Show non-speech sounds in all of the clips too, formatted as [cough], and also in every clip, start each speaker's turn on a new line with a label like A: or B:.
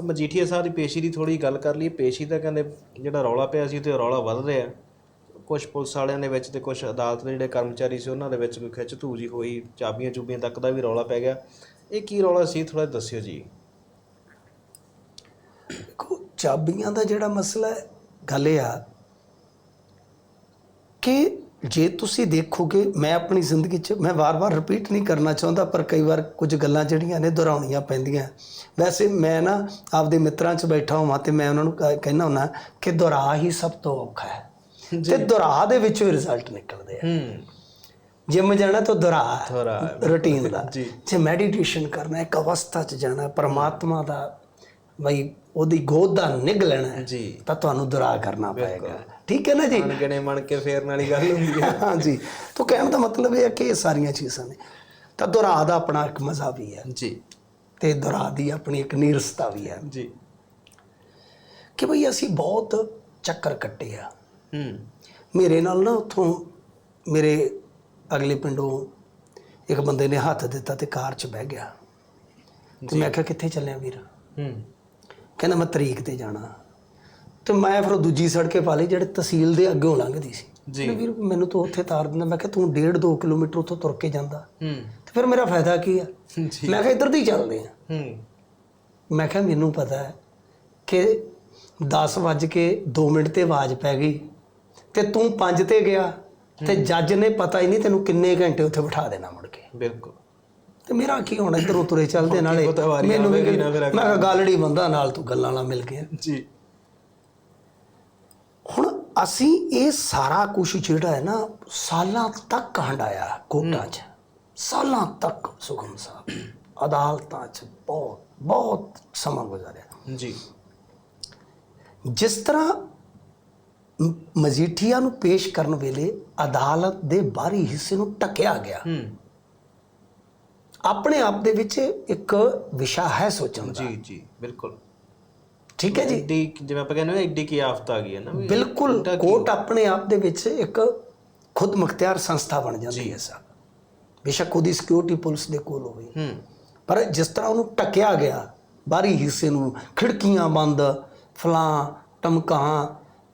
A: ਮਜੀਠੀਆ ਸਾਹਿਬ ਦੀ ਪੇਸ਼ੀ ਦੀ ਥੋੜੀ ਗੱਲ ਕਰ ਲਈਏ। ਪੇਸ਼ੀ ਦਾ ਕਹਿੰਦੇ ਜਿਹੜਾ ਰੌਲਾ ਪਿਆ ਸੀ ਤੇ ਰੌਲਾ ਵੱਧ ਰਿਹਾ। ਕੁਝ ਪੁਲਿਸ ਵਾਲਿਆਂ ਦੇ ਵਿੱਚ ਤੇ ਕੁਝ ਅਦਾਲਤ ਦੇ ਜਿਹੜੇ ਕਰਮਚਾਰੀ ਸੀ, ਉਹਨਾਂ ਦੇ ਵਿੱਚ ਕੋਈ ਖਿੱਚ ਧੂਜੀ ਹੋਈ, ਚਾਬੀਆਂ ਚੁਬੀਆਂ ਤੱਕ ਦਾ ਵੀ ਰੌਲਾ ਪੈ ਗਿਆ। ਇਹ ਕੀ ਰੌਲਾ ਸੀ ਥੋੜਾ ਦੱਸਿਓ ਜੀ।
B: ਦੇਖੋ, ਚਾਬੀਆਂ ਦਾ ਜਿਹੜਾ ਮਸਲਾ ਗੱਲ ਇਹ ਆ ਕਿ ਜੇ ਤੁਸੀਂ ਦੇਖੋਗੇ ਮੈਂ ਆਪਣੀ ਜ਼ਿੰਦਗੀ 'ਚ ਮੈਂ ਵਾਰ-ਵਾਰ ਰਿਪੀਟ ਨਹੀਂ ਕਰਨਾ ਚਾਹੁੰਦਾ ਪਰ ਕਈ ਵਾਰ ਕੁਝ ਗੱਲਾਂ ਜਿਹੜੀਆਂ ਨੇ ਦੁਹਰਾਉਣੀਆਂ ਪੈਂਦੀਆਂ। ਵੈਸੇ ਮੈਂ ਨਾ ਆਪਦੇ ਮਿੱਤਰਾਂ 'ਚ ਬੈਠਾ ਹਾਂ ਤੇ ਮੈਂ ਉਹਨਾਂ ਨੂੰ ਕਹਿਣਾ ਹੁੰਦਾ ਕਿ ਦੁਹਰਾ ਹੀ ਸਭ ਤੋਂ ਔਖਾ ਹੈ। ਤੇ ਦੁਹਰਾ ਦੇ ਵਿੱਚੋਂ ਹੀ ਰਿਜ਼ਲਟ ਨਿਕਲਦੇ ਆ। ਜਿਮ ਜਾਣਾ ਤਾਂ ਦੁਹਰਾ ਰੁਟੀਨ ਦਾ। [laughs]
A: ਜੀ।
B: ਮੈਡੀਟੇਸ਼ਨ ਕਰਨਾ ਹੈ, ਇੱਕ ਅਵਸਥਾ 'ਚ ਜਾਣਾ ਪਰਮਾਤਮਾ ਦਾ ਬਈ ਉਹਦੀ ਗੋਦ ਦਾ ਨਿਗ ਲੈਣਾ ਹੈ,
A: ਜੀ।
B: ਤਾਂ ਤੁਹਾਨੂੰ ਦੁਹਰਾ ਕਰਨਾ ਪਏਗਾ। ਠੀਕ ਹੈ ਨਾ ਜੀ?
A: ਗਣੇ ਮਨ ਕੇ ਫੇਰਨ ਵਾਲੀ ਗੱਲ ਹੁੰਦੀ ਹੈ। [laughs]
B: ਹਾਂਜੀ ਤਾਂ ਕਹਿਣ ਦਾ ਮਤਲਬ ਇਹ ਹੈ ਕਿ ਇਹ ਸਾਰੀਆਂ ਚੀਜ਼ਾਂ ਨੇ। ਤਾਂ ਦੁਹਰਾ ਦਾ ਆਪਣਾ ਇੱਕ ਮਜ਼ਾ ਵੀ ਹੈ।
A: ਜੀ।
B: ਤੇ ਦੁਹਰਾ ਦੀ ਆਪਣੀ ਇੱਕ ਨੀਰਸਤਾ ਵੀ ਹੈ।
A: ਜੀ।
B: ਕਿ ਭਈ ਅਸੀਂ ਬਹੁਤ ਚੱਕਰ ਕੱਟੇ ਆ।
A: ਹੂੰ।
B: ਮੇਰੇ ਨਾਲ ਨਾ ਉੱਥੋਂ ਮੇਰੇ ਅਗਲੇ ਪਿੰਡੋਂ ਇੱਕ ਬੰਦੇ ਨੇ ਹੱਥ ਦਿੱਤਾ ਤੇ ਕਾਰ 'ਚ ਬਹਿ ਗਿਆ। ਤੇ ਮੈਂ ਕਿਹਾ ਕਿੱਥੇ ਚੱਲਿਆ ਵੀਰ?
A: ਹੂੰ।
B: ਕਹਿੰਦਾ ਮੈਂ ਤਰੀਕ ਤੇ ਜਾਣਾ। ਤੇ ਮੈਂ ਫਿਰ ਉਹ ਦੂਜੀ ਸੜਕੇ ਪਾ ਲਈ ਜਿਹੜੇ ਤਹਿਸੀਲ ਦੇ ਅੱਗੇੋਂ ਲੰਘਦੀ ਸੀ।
A: ਜੀ।
B: ਵੀਰ ਮੈਨੂੰ ਤਾਂ ਉੱਥੇ ਤਾਰ ਦਿੰਦਾ। ਮੈਂ ਕਿਹਾ ਤੂੰ 1.5 2 ਕਿਲੋਮੀਟਰ ਉੱਥੋਂ ਤੁਰ ਕੇ ਜਾਂਦਾ।
A: ਹੂੰ।
B: ਤੇ ਫਿਰ ਮੇਰਾ ਫਾਇਦਾ ਕੀ ਆ?
A: ਜੀ।
B: ਮੈਂ ਕਿਹਾ ਇੱਧਰ ਦੀ ਚੱਲਦੇ ਆ।
A: ਹੂੰ।
B: ਮੈਂ ਕਿਹਾ ਮੈਨੂੰ ਪਤਾ ਹੈ ਕਿ 10 ਵੱਜ ਕੇ 2 ਮਿੰਟ ਤੇ ਆਵਾਜ਼ ਪੈ ਗਈ। ਤੇ ਤੂੰ 5 ਤੇ ਗਿਆ। ਤੇ ਜੱਜ ਨੇ ਪਤਾ ਹੀ ਨਹੀਂ ਤੈਨੂੰ ਕਿੰਨੇ ਘੰਟੇ ਉੱਥੇ ਬਿਠਾ ਦੇਣਾ ਮੁੜ ਕੇ।
A: ਬਿਲਕੁਲ।
B: ਤੇ ਮੇਰਾ ਕੀ ਹੋਣਾ ਇੱਧਰੋਂ ਤੁਰੇ ਚੱਲਦੇ ਨਾਲੇ ਮੈਨੂੰ ਵੀ ਮੈਂ ਕਿਹਾ ਗਾਲੜੀ ਬੰਦਾ ਨਾਲ ਤੂੰ ਗੱਲਾਂ ਨਾਲ ਮਿਲ ਗਿਆ
A: ਜੀ।
B: ਹੁਣ ਅਸੀਂ ਇਹ ਸਾਰਾ ਕੁਝ ਜਿਹੜਾ ਹੈ ਨਾ ਸਾਲਾਂ ਤੱਕ ਹੰਡਾਇਆ ਕੋਰਟਾਂ 'ਚ। ਸਾਲਾਂ ਤੱਕ ਸੁਖਮ ਸਾਹਿਬ ਅਦਾਲਤਾਂ 'ਚ ਬਹੁਤ ਬਹੁਤ ਸਮਾਂ ਗੁਜ਼ਾਰਿਆ।
A: ਜੀ।
B: ਜਿਸ ਤਰ੍ਹਾਂ ਮਜੀਠੀਆ ਨੂੰ ਪੇਸ਼ ਕਰਨ ਵੇਲੇ ਅਦਾਲਤ ਦੇ ਬਾਹਰੀ ਹਿੱਸੇ ਨੂੰ ਟਕਿਆ ਗਿਆ।
A: ਹੂੰ।
B: ਆਪਣੇ ਆਪ ਦੇ ਵਿੱਚ ਇੱਕ ਵਿਸ਼ਾ ਹੈ ਸੋਚਣ ਦਾ।
A: ਜੀ ਜੀ ਬਿਲਕੁਲ।
B: ਠੀਕ ਹੈ ਜੀ?
A: ਐਡੀ ਜਿਵੇਂ ਆਪਾਂ ਕਹਿੰਦੇ ਨੇ ਐਡੀ ਕੀ ਆਫਤ ਆ ਗਈ ਹੈ ਨਾ
B: ਬਿਲਕੁਲ
A: ਐਡਾ ਕੀ-
B: ਕੋਰਟ ਆਪਣੇ ਆਪ ਦੇ ਵਿੱਚ ਇੱਕ ਖੁਦ ਮੁਖਤਿਆਰ ਸੰਸਥਾ ਬਣ ਜਾਂਦੀ ਹੈ ਸਰ। ਬੇਸ਼ੱਕ ਉਹਦੀ ਸਿਕਿਉਰਿਟੀ ਪੁਲਿਸ ਦੇ ਕੋਲ ਹੋਵੇ।
A: ਹੂੰ।
B: ਪਰ ਜਿਸ ਤਰ੍ਹਾਂ ਉਹਨੂੰ ਟਕਿਆ ਗਿਆ ਬਾਹਰੀ ਹਿੱਸੇ ਨੂੰ ਖਿੜਕੀਆਂ ਬੰਦ ਫਲਾਂ ਟਮਕਾਂ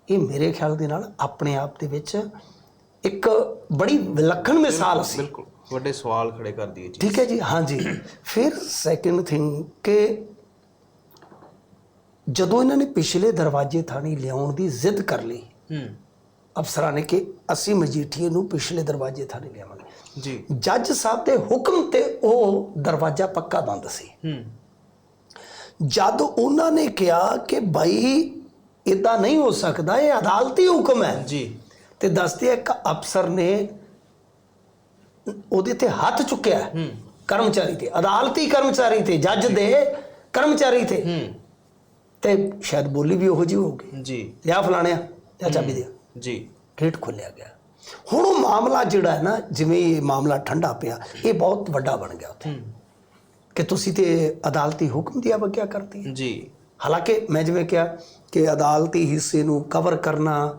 B: ਇਹ ਮੇਰੇ ਖਿਆਲ ਦੇ ਨਾਲ ਆਪਣੇ ਆਪ ਦੇ ਵਿੱਚ ਇੱਕ ਬੜੀ ਵਿਲੱਖਣ ਮਿਸਾਲ ਸੀ।
A: ਬਿਲਕੁਲ। ਵੱਡੇ ਸਵਾਲ ਖੜੇ ਕਰਦੀ ਹੈ ਜੀ
B: ਠੀਕ ਹੈ ਜੀ ਹਾਂਜੀ। ਫਿਰ ਸੈਕੰਡ ਥਿੰਗ ਕਿ ਜਦੋਂ ਇਹਨਾਂ ਨੇ ਪਿਛਲੇ ਦਰਵਾਜ਼ੇ ਥਾਣੀ ਲਿਆਉਣ ਦੀ ਜ਼ਿੱਦ ਕਰ ਲਈ
A: ਹੂੰ।
B: ਅਫਸਰਾਂ ਨੇ ਕਿ ਅਸੀਂ ਮਜੀਠੀਏ ਨੂੰ ਪਿਛਲੇ ਦਰਵਾਜ਼ੇ ਥਾਣੀ ਲਿਆਵਾਂਗੇ।
A: ਜੀ।
B: ਜੱਜ ਸਾਹਿਬ ਦੇ ਹੁਕਮ ਤੇ ਉਹ ਦਰਵਾਜ਼ਾ ਪੱਕਾ ਬੰਦ ਸੀ।
A: ਹੂੰ।
B: ਜਦ ਉਹਨਾਂ ਨੇ ਕਿਹਾ ਕਿ ਭਾਈ ਇਦਾਂ ਨਹੀਂ ਹੋ ਸਕਦਾ ਇਹ ਅਦਾਲਤੀ ਹੁਕਮ ਹੈ।
A: ਜੀ।
B: ਤੇ ਦੱਸਦੇ ਇੱਕ ਅਫਸਰ ਨੇ ਉਹਦੇ ਤੇ ਹੱਥ ਚੁੱਕਿਆ ਕਰਮਚਾਰੀ ਤੇ। ਅਦਾਲਤੀ ਕਰਮਚਾਰੀ ਤੇ ਜੱਜ ਦੇ ਕਰਮਚਾਰੀ ਤੇ। ਤੇ ਸ਼ਾਇਦ ਬੋਲੀ ਵੀ ਉਹੋ ਜਿਹੀ ਹੋਊਗੀ।
A: ਜੀ।
B: ਲਿਆ ਫਲਾਣਿਆ ਜਾਂ ਚਾਬੀ ਦੇ।
A: ਜੀ।
B: ਗੇਟ ਖੋਲਿਆ ਗਿਆ। ਹੁਣ ਉਹ ਮਾਮਲਾ ਜਿਹੜਾ ਹੈ ਨਾ ਜਿਵੇਂ ਇਹ ਮਾਮਲਾ ਠੰਡਾ ਪਿਆ ਇਹ ਬਹੁਤ ਵੱਡਾ ਬਣ ਗਿਆ ਉੱਥੇ। ਕਿ ਤੁਸੀਂ ਤੇ ਅਦਾਲਤੀ ਹੁਕਮ ਦੀ ਅਵਗਿਆ ਕਰਤੀ
A: ਜੀ।
B: ਹਾਲਾਂਕਿ ਮੈਂ ਜਿਵੇਂ ਕਿਹਾ ਕਿ ਅਦਾਲਤੀ ਹਿੱਸੇ ਨੂੰ ਕਵਰ ਕਰਨਾ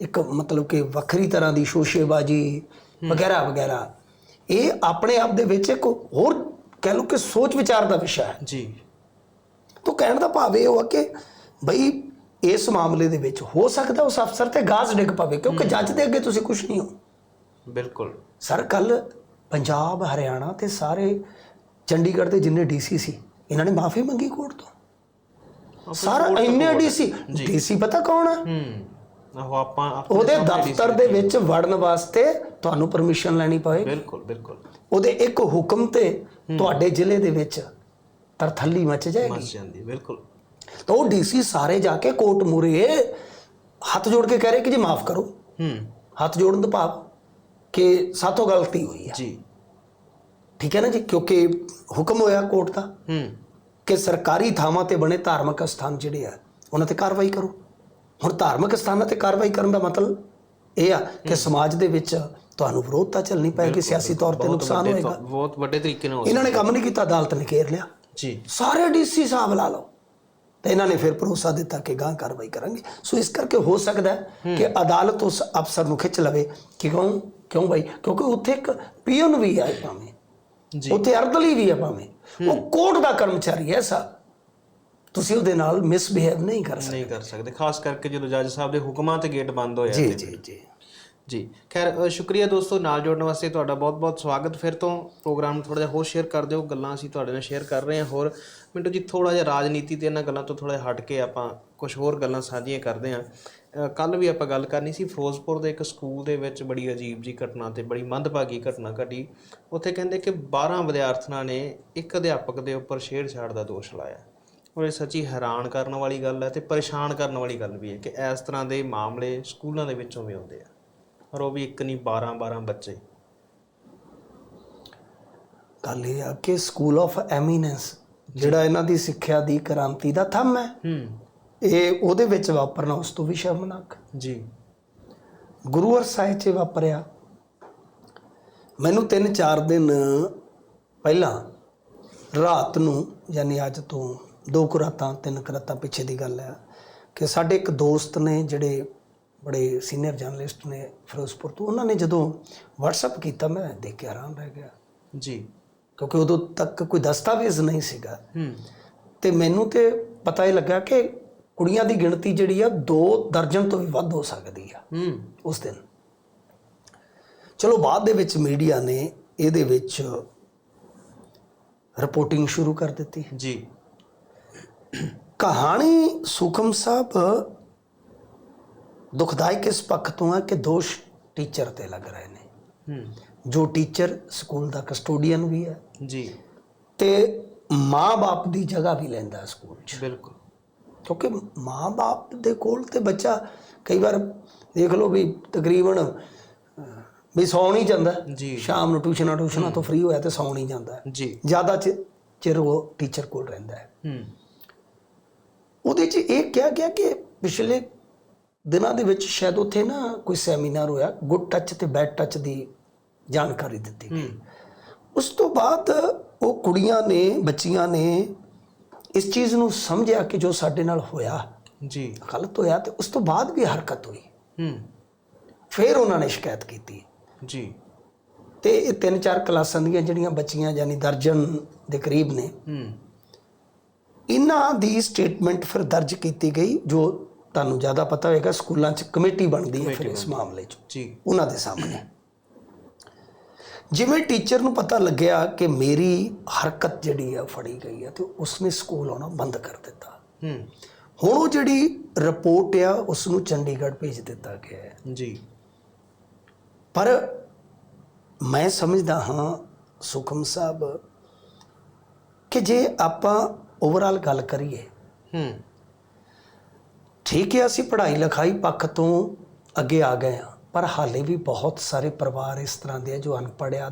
B: ਇੱਕ ਮਤਲਬ ਕਿ ਵੱਖਰੀ ਤਰ੍ਹਾਂ ਦੀ ਸ਼ੋਸ਼ੇਬਾਜ਼ੀ ਵਗੈਰਾ ਵਗੈਰਾ ਇਹ ਆਪਣੇ ਆਪ ਦੇ ਵਿੱਚ ਇੱਕ ਹੋਰ ਕਹਿ ਲਓ ਕਿ ਸੋਚ ਵਿਚਾਰ ਦਾ ਵਿਸ਼ਾ ਹੈ।
A: ਜੀ।
B: ਤੋਂ ਕਹਿਣ ਦਾ ਭਾਵ ਇਹ ਹੋਆ ਕਿ ਬਈ ਇਸ ਮਾਮਲੇ ਦੇ ਵਿੱਚ ਹੋ ਸਕਦਾ ਉਸ ਅਫਸਰ ਤੇ ਗਾਜ਼ ਡਿੱਗ ਪਵੇ ਕਿਉਂਕਿ ਜੱਜ ਦੇ ਅੱਗੇ ਤੁਸੀਂ ਕੁਝ ਨਹੀਂ ਹੋ।
A: ਬਿਲਕੁਲ।
B: ਸਰ ਕੱਲ ਪੰਜਾਬ ਹਰਿਆਣਾ ਤੇ ਸਾਰੇ ਚੰਡੀਗੜ੍ਹ ਦੇ ਜਿੰਨੇ ਡੀਸੀ ਸੀ ਇਹਨਾਂ ਨੇ ਮਾਫੀ ਮੰਗੀ ਕੋਰਟ ਤੋਂ। ਸਾਰਾ ਇੰਨੇ ਡੀਸੀ ਡੀਸੀ ਪਤਾ ਕੌਣ ਹੈ।
A: ਹੂੰ ਆਹੋ ਆਪਾਂ
B: ਉਹਦੇ ਦਫ਼ਤਰ ਦੇ ਵਿੱਚ ਵੜਨ ਵਾਸਤੇ ਤੁਹਾਨੂੰ ਪਰਮਿਸ਼ਨ ਲੈਣੀ ਪਏ
A: ਬਿਲਕੁਲ ਬਿਲਕੁਲ।
B: ਉਹਦੇ ਇੱਕ ਹੁਕਮ ਤੇ ਤੁਹਾਡੇ ਜ਼ਿਲ੍ਹੇ ਦੇ ਵਿੱਚ ਤਰਥੱਲੀ ਮਚ ਜਾਏਗੀ।
A: ਮਸ ਜਾਂਦੀ ਬਿਲਕੁਲ।
B: ਤਾਂ ਉਹ ਡੀਸੀ ਸਾਰੇ ਜਾ ਕੇ ਕੋਰਟ ਮੂਰੇ ਹੱਥ ਜੋੜ ਕੇ ਕਹਿ ਰਹੇ ਕਿ ਜੀ ਮਾਫ ਕਰੋ।
A: ਹੂੰ।
B: ਹੱਥ ਜੋੜਨ ਦਾ ਭਾਵ ਕਿ ਸਾਥੋਂ ਗਲਤੀ ਹੋਈ ਹੈ
A: ਜੀ।
B: ਠੀਕ ਹੈ ਨਾ ਜੀ? ਕਿਉਂਕਿ ਹੁਕਮ ਹੋਇਆ ਕੋਰਟ ਦਾ
A: ਹੂੰ।
B: ਕਿ ਸਰਕਾਰੀ ਥਾਵਾਂ ਤੇ ਬਣੇ ਧਾਰਮਿਕ ਸਥਾਨ ਜਿਹੜੇ ਆ ਉਹਨਾਂ ਤੇ ਕਾਰਵਾਈ ਕਰੋ। ਹੁਣ ਧਾਰਮਿਕ ਸਥਾਨਾਂ ਤੇ ਕਾਰਵਾਈ ਕਰਨ ਦਾ ਮਤਲਬ ਇਹ ਆ ਕਿ ਸਮਾਜ ਦੇ ਵਿੱਚ ਤੁਹਾਨੂੰ ਵਿਰੋਧਤਾ ਚੱਲਣੀ ਪਏਗੀ ਸਿਆਸੀ ਤੌਰ ਤੇ ਨੁਕਸਾਨ ਹੋਏਗਾ।
A: ਬਹੁਤ ਵੱਡੇ ਤਰੀਕੇ ਨਾਲ
B: ਇਹਨਾਂ ਨੇ ਕੰਮ ਨਹੀਂ ਕੀਤਾ ਅਦਾਲਤ ਨੇ ਘੇਰ ਲਿਆ।
A: ਜੀ।
B: ਸਾਰੇ ਡੀਸੀ ਸਾਹਿਬ ਲਾ ਲਓ। ਤੇ ਇਹਨਾਂ ਨੇ ਫਿਰ ਭਰੋਸਾ ਦਿੱਤਾ ਕਿ ਗਾਂ ਕਾਰਵਾਈ ਕਰਾਂਗੇ। ਸੋ ਇਸ ਕਰਕੇ ਹੋ ਸਕਦਾ ਕਿ ਅਦਾਲਤ ਉਸ ਅਫਸਰ ਨੂੰ ਖਿੱਚ ਲਵੇ ਕਿ ਕਿਉਂ ਕਿਉਂ ਭਾਈ ਕਿਉਂਕਿ ਉੱਥੇ ਇੱਕ ਪੀਓਨ ਵੀ ਹੈ ਭਾਵੇਂ।
A: ਜੀ।
B: ਉੱਥੇ ਅਰਦਲੀ ਵੀ ਹੈ ਭਾਵੇਂ। ਉਹ ਕੋਰਟ ਦਾ ਕਰਮਚਾਰੀ ਹੈ ਸਾ ਤੁਸੀਂ ਉਹਦੇ ਨਾਲ ਮਿਸਬਿਹੇਵ ਨਹੀਂ ਕਰ ਸਕਦੇ।
A: ਨਹੀਂ ਕਰ ਸਕਦੇ ਖਾਸ ਕਰਕੇ ਜਦੋਂ ਜੱਜ ਸਾਹਿਬ ਦੇ ਹੁਕਮਾਂ ਤੇ ਗੇਟ ਬੰਦ ਹੋਇਆ
B: ਜੀ ਜੀ ਜੀ।
A: ਜੀ ਖੈਰ ਸ਼ੁਕਰੀਆ ਦੋਸਤੋ ਨਾਲ ਜੁੜਨ ਵਾਸਤੇ ਤੁਹਾਡਾ ਬਹੁਤ-ਬਹੁਤ ਸਵਾਗਤ। ਫਿਰ ਤੋਂ ਪ੍ਰੋਗਰਾਮ ਨੂੰ ਥੋੜਾ ਜਿਹਾ ਹੋਰ ਸ਼ੇਅਰ ਕਰ ਦਿਓ ਗੱਲਾਂ ਅਸੀਂ ਤੁਹਾਡੇ ਨਾਲ ਸ਼ੇਅਰ ਕਰ ਰਹੇ ਹਾਂ। ਹੋਰ ਮਿੰਟੂ ਜੀ ਥੋੜਾ ਜਿਹਾ ਰਾਜਨੀਤੀ ਤੇ ਇਹਨਾਂ ਗੱਲਾਂ ਤੋਂ ਥੋੜਾ ਹਟ ਕੇ ਆਪਾਂ ਕੁਝ ਹੋਰ ਗੱਲਾਂ ਸਾਂਝੀਆਂ ਕਰਦੇ ਹਾਂ। ਕੱਲ ਵੀ ਆਪਾਂ ਗੱਲ ਕਰਨੀ ਸੀ ਫਿਰੋਜ਼ਪੁਰ ਦੇ ਇੱਕ ਸਕੂਲ ਦੇ ਵਿੱਚ ਬੜੀ ਅਜੀਬ ਜੀ ਘਟਨਾ ਤੇ ਬੜੀ ਮੰਦਭਾਗੀ ਘਟਨਾ ਘਟੀ। ਉੱਥੇ ਕਹਿੰਦੇ ਕਿ 12 ਵਿਦਿਆਰਥੀਆਂ ਨੇ ਇੱਕ ਅਧਿਆਪਕ ਦੇ ਉੱਪਰ ਛੇੜਛਾੜ ਦਾ ਦੋਸ਼ ਲਾਇਆ। ਔਰ ਇਹ ਸੱਚੀ ਹੈਰਾਨ ਕਰਨ ਵਾਲੀ ਗੱਲ ਹੈ ਤੇ ਪਰੇਸ਼ਾਨ ਕਰਨ ਵਾਲੀ ਗੱਲ ਵੀ ਹੈ ਕਿ ਇਸ ਤਰ੍ਹਾਂ ਦੇ ਮਾਮਲੇ ਸਕੂਲਾਂ ਦੇ ਵਿੱਚੋਂ ਵੀ ਆਉਂਦੇ ਆ। ਔਰ ਉਹ ਵੀ ਇੱਕ ਨਹੀਂ 12 12 ਬੱਚੇ।
B: ਗੱਲ ਇਹ ਆ ਕਿ ਸਕੂਲ ਆਫ ਐਮੀਨੈਂਸ ਜਿਹੜਾ ਇਹਨਾਂ ਦੀ ਸਿੱਖਿਆ ਦੀ ਕ੍ਰਾਂਤੀ ਦਾ ਥੰਮ ਹੈ
A: ਹੂੰ।
B: ਇਹ ਉਹਦੇ ਵਿੱਚ ਵਾਪਰਨਾ ਉਸ ਤੋਂ ਵੀ ਸ਼ਰਮਨਾਕ।
A: ਜੀ।
B: ਗੁਰੂ ਸਾਹਿਬ 'ਚ ਵਾਪਰਿਆ। ਮੈਨੂੰ 3-4 ਦਿਨ ਪਹਿਲਾਂ ਰਾਤ ਨੂੰ ਯਾਨੀ ਅੱਜ ਤੋਂ ਦੋ ਰਾਤਾਂ ਤਿੰਨ ਰਾਤਾਂ ਪਿੱਛੇ ਦੀ ਗੱਲ ਹੈ ਕਿ ਸਾਡੇ ਇੱਕ ਦੋਸਤ ਨੇ ਜਿਹੜੇ ਬੜੇ ਸੀਨੀਅਰ ਜਰਨਲਿਸਟ ਨੇ ਫਿਰੋਜ਼ਪੁਰ ਤੋਂ ਉਹਨਾਂ ਨੇ ਜਦੋਂ WhatsApp ਕੀਤਾ ਮੈਂ ਦੇਖ ਕੇ ਹੈਰਾਨ ਰਹਿ ਗਿਆ।
A: ਜੀ।
B: ਕਿਉਂਕਿ ਉਦੋਂ ਤੱਕ ਕੋਈ ਦਸਤਾਵੇਜ਼ ਨਹੀਂ ਸੀਗਾ।
A: ਹੂੰ।
B: ਤੇ ਮੈਨੂੰ ਤੇ ਪਤਾ ਹੀ ਲੱਗਾ ਕਿ ਕੁੜੀਆਂ ਦੀ ਗਿਣਤੀ ਜਿਹੜੀ ਆ ਦੋ ਦਰਜਨ ਤੋਂ ਵੀ ਵੱਧ ਹੋ ਸਕਦੀ ਆ
A: ਹੂੰ।
B: ਉਸ ਦਿਨ। ਚਲੋ ਬਾਅਦ ਦੇ ਵਿੱਚ ਮੀਡੀਆ ਨੇ ਇਹਦੇ ਵਿੱਚ ਰਿਪੋਰਟਿੰਗ ਸ਼ੁਰੂ ਕਰ ਦਿੱਤੀ।
A: ਜੀ।
B: ਕਹਾਣੀ ਸੁਖਮ ਸਾਹਿਬ ਦੁਖਦਾਇਕ ਇਸ ਪੱਖ ਤੋਂ ਹੈ ਕਿ ਦੋਸ਼ ਟੀਚਰ ਤੇ ਲੱਗ ਰਹੇ ਨੇ। ਜੋ ਟੀਚਰ ਸਕੂਲ ਦਾ ਕਸਟੋਡੀਅਨ ਵੀ ਹੈ।
A: ਜੀ।
B: ਤੇ ਮਾਂ-ਬਾਪ ਦੀ ਜਗ੍ਹਾ ਵੀ ਲੈਂਦਾ ਸਕੂਲ 'ਚ।
A: ਬਿਲਕੁਲ।
B: ਕਿਉਂਕਿ ਮਾਂ-ਬਾਪ ਦੇ ਕੋਲ ਤੇ ਬੱਚਾ ਕਈ ਵਾਰ ਦੇਖ ਲਓ ਵੀ ਤਕਰੀਬਨ ਵੀ ਸੌਂ ਨਹੀਂ ਜਾਂਦਾ
A: ਜੀ।
B: ਸ਼ਾਮ ਨੂੰ ਟਿਊਸ਼ਨਾਂ ਟਿਊਸ਼ਨਾਂ ਤੋਂ ਫ੍ਰੀ ਹੋਇਆ ਤੇ ਸੌਂ ਨਹੀਂ ਜਾਂਦਾ
A: ਜੀ।
B: ਜ਼ਿਆਦਾ ਚਿਰ ਉਹ ਟੀਚਰ ਕੋਲ ਰਹਿੰਦਾ ਹੈ।
A: ਹੂੰ।
B: ਉਹਦੇ 'ਚ ਇਹ ਕਿਹਾ ਗਿਆ ਕਿ ਪਿਛਲੇ ਦਿਨਾਂ ਦੇ ਵਿੱਚ ਸ਼ਾਇਦ ਉੱਥੇ ਨਾ ਕੋਈ ਸੈਮੀਨਾਰ ਹੋਇਆ ਗੁੱਡ ਟੱਚ ਤੇ ਬੈਡ ਟੱਚ ਦੀ ਜਾਣਕਾਰੀ ਦਿੱਤੀ ਗਈ। ਉਸ ਤੋਂ ਬਾਅਦ ਉਹ ਕੁੜੀਆਂ ਨੇ ਬੱਚੀਆਂ ਨੇ ਇਸ ਚੀਜ਼ ਨੂੰ ਸਮਝਿਆ ਕਿ ਜੋ ਸਾਡੇ ਨਾਲ ਹੋਇਆ
A: ਜੀ।
B: ਗਲਤ ਹੋਇਆ ਤੇ ਉਸ ਤੋਂ ਬਾਅਦ ਵੀ ਹਰਕਤ ਹੋਈ।
A: ਹੂੰ।
B: ਫਿਰ ਉਹਨਾਂ ਨੇ ਸ਼ਿਕਾਇਤ ਕੀਤੀ।
A: ਜੀ।
B: ਤੇ ਇਹ ਤਿੰਨ ਚਾਰ ਕਲਾਸਾਂ ਦੀਆਂ ਜਿਹੜੀਆਂ ਬੱਚੀਆਂ ਯਾਨੀ ਦਰਜਨ ਦੇ ਕਰੀਬ ਨੇ
A: ਹੂੰ।
B: ਇਹਨਾਂ ਦੀ ਸਟੇਟਮੈਂਟ ਫਿਰ ਦਰਜ ਕੀਤੀ ਗਈ ਜੋ ਤੁਹਾਨੂੰ ਜ਼ਿਆਦਾ ਪਤਾ ਹੋਏਗਾ ਸਕੂਲਾਂ 'ਚ ਕਮੇਟੀ ਬਣਦੀ ਹੈ ਫਿਰ ਇਸ ਮਾਮਲੇ 'ਚ।
A: ਜੀ।
B: ਉਹਨਾਂ ਦੇ ਸਾਹਮਣੇ। ਜਿਵੇਂ ਟੀਚਰ ਨੂੰ ਪਤਾ ਲੱਗਿਆ ਕਿ ਮੇਰੀ ਹਰਕਤ ਜਿਹੜੀ ਆ ਫੜੀ ਗਈ ਆ ਤੇ ਉਸਨੇ ਸਕੂਲ ਆਉਣਾ ਬੰਦ ਕਰ ਦਿੱਤਾ।
A: ਹੂੰ।
B: ਹੁਣ ਉਹ ਜਿਹੜੀ ਰਿਪੋਰਟ ਆ ਉਸ ਨੂੰ ਚੰਡੀਗੜ੍ਹ ਭੇਜ ਦਿੱਤਾ ਗਿਆ ਹੈ।
A: ਜੀ।
B: ਪਰ ਮੈਂ ਸਮਝਦਾ ਹਾਂ ਸੁਖਮ ਸਾਹਿਬ ਕਿ ਜੇ ਆਪਾਂ ਓਵਰਆਲ ਗੱਲ ਕਰੀਏ।
A: ਹੂੰ।
B: ਠੀਕ ਹੈ ਅਸੀਂ ਪੜ੍ਹਾਈ ਲਿਖਾਈ ਪੱਖ ਤੋਂ ਅੱਗੇ ਆ ਗਏ ਹਾਂ ਪਰ ਹਾਲੇ ਵੀ ਬਹੁਤ ਸਾਰੇ ਪਰਿਵਾਰ ਇਸ ਤਰ੍ਹਾਂ ਦੇ ਆ ਜੋ ਅਨਪੜ੍ਹ ਆ